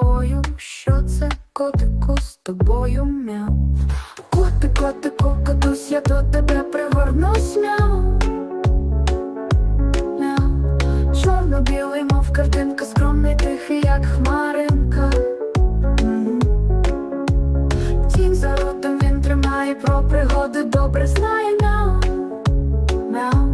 тобою, що це котику з тобою мяу. Котик, котику, катусь, я до тебе пригорнусь мяу. Мяу. Чорно-білий, мов картинка, скромний, тихий, як хмаринка. М. Тінь за ротом він тримає про пригоди, добре знає мяу. Мяу.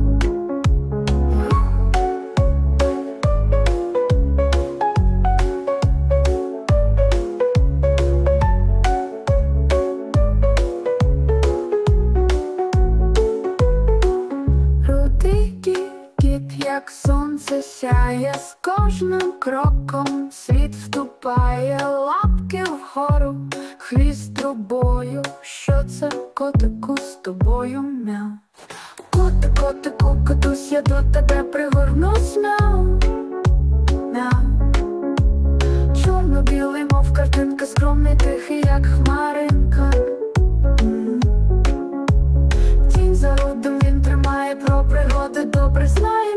Як сонце сяє, з кожним кроком світ вступає, лапки вгору, хвіст трубою, що це котику з тобою мяу. Котик, котику, катусь, я до тебе пригорнусь мяу. Мяу. Чорно-білий, мов картинка, скромний, тихий, як хмаринка. Тінь за родом він тримає про пригоди, добре знає.